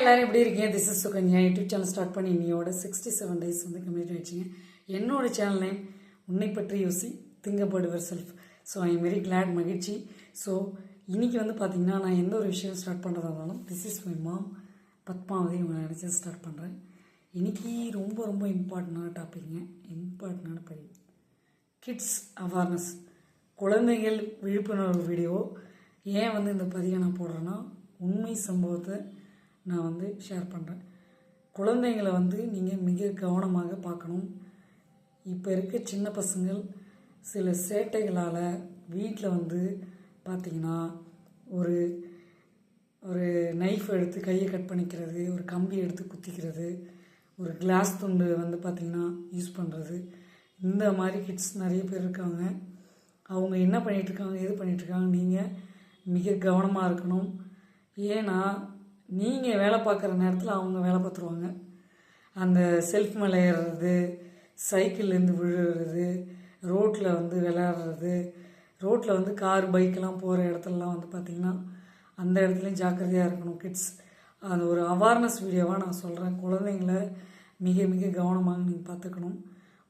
எல்லாரும் எப்படி இருக்கீங்க? This is Sukanya. YouTube channel start பண்ணி இன்னையோட சிக்ஸ்டி செவன் டேஸ் வந்து கம்ப்ளீட் ஆயிடுச்சுங்க. என்னோட சேனல் நேம் உன்னை பற்றி யோசி think about yourself so I am very glad மகிழ்ச்சி. ஸோ இன்றைக்கி வந்து பார்த்தீங்கன்னா நான் எந்த ஒரு விஷயம் ஸ்டார்ட் பண்ணுறதா இருந்தாலும் this is my mom Padmavathi உங்களை நினச்சி ஸ்டார்ட் பண்ணுறேன் இன்னைக்கு ரொம்ப ரொம்ப இம்பார்ட்டண்டான டாபிக்ங்க இம்பார்ட்டண்டான பதிவு கிட்ஸ் அவேர்னஸ் குழந்தைகள் விழிப்புணர்வு வீடியோ ஏன் வந்து இந்த பதிவை நான் போடுறேன்னா உண்மை சம்பவத்தை நான் வந்து ஷேர் பண்ணுறேன் குழந்தைங்களை வந்து நீங்கள் மிக கவனமாக பார்க்கணும். இப்போ இருக்க சின்ன பசங்கள் சில சேட்டைகளால் வீட்டில் வந்து பார்த்தீங்கன்னா ஒரு ஒரு நைஃப் எடுத்து கையை கட் பண்ணிக்கிறது ஒரு கம்பி எடுத்து குத்திக்கிறது ஒரு கிளாஸ் துண்டு வந்து பார்த்திங்கன்னா யூஸ் பண்ணுறது இந்த மாதிரி கிட்ஸ் நிறைய பேர் இருக்காங்க. அவங்க என்ன பண்ணிகிட்ருக்காங்க இருக்காங்க எது பண்ணிகிட்ருக்காங்க இருக்காங்க நீங்கள் மிக கவனமாக இருக்கணும். ஏன்னா நீங்கள் வேலை பார்க்குற நேரத்தில் அவங்க வேலை பார்த்துருவாங்க. அந்த செல்ஃப் மேலே ஏறுறது சைக்கிள்லேருந்து விழுறது ரோட்டில் வந்து விளையாடுறது ரோட்டில் வந்து கார் பைக்கெல்லாம் போகிற இடத்துலலாம் வந்து பார்த்திங்கன்னா அந்த இடத்துலையும் ஜாக்கிரதையாக இருக்கணும் கிட்ஸ் அது ஒரு அவேர்னஸ் வீடியோவாக நான் சொல்கிறேன் குழந்தைங்கள மிக மிக கவனமாக நீங்கள் பார்த்துக்கணும்.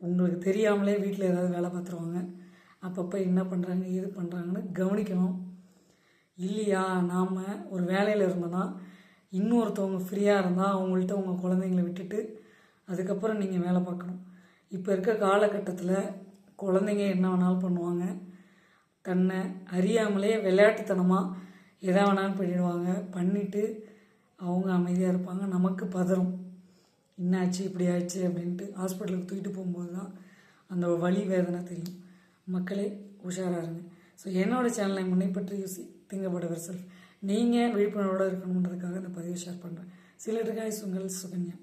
உங்களுக்கு தெரியாமலே வீட்டில் ஏதாவது வேலை பார்த்துருவாங்க. அப்பப்போ என்ன பண்ணுறாங்க ஏது பண்ணுறாங்கன்னு கவனிக்கணும். இல்லையா? நாம் ஒரு வேலையில் இருந்தோன்னா இன்னொருத்தவங்க ஃப்ரீயாக இருந்தால் அவங்கள்ட்ட உங்கள் குழந்தைங்கள விட்டுட்டு அதுக்கப்புறம் நீங்கள் வேலை பார்க்கணும். இப்போ இருக்க காலகட்டத்தில் குழந்தைங்க என்ன வேணாலும் பண்ணுவாங்க. தன்னை அறியாமலே விளையாட்டுத்தனமாக எதை வேணாலும் பண்ணிடுவாங்க. பண்ணிவிட்டு அவங்க அமைதியாக இருப்பாங்க. நமக்கு பதறும். என்னாச்சு? இப்படி ஆச்சு அப்படின்ட்டு ஹாஸ்பிட்டலுக்கு தூக்கிட்டு போகும்போது தான் அந்த வழி வேதனை தெரியும். மக்களே உஷாராக இருங்க. ஸோ என்னோடய சேனலை முன்னைப்பற்றி யூசி திங்கப்படுவர் செல்ஃப் நீங்கள் விழிப்புணர்வோடு இருக்கணுன்றதுக்காக இந்த பதிவை ஷேர் பண்ணுறேன் சிலருக்காய் உங்கள் சுகன்யா.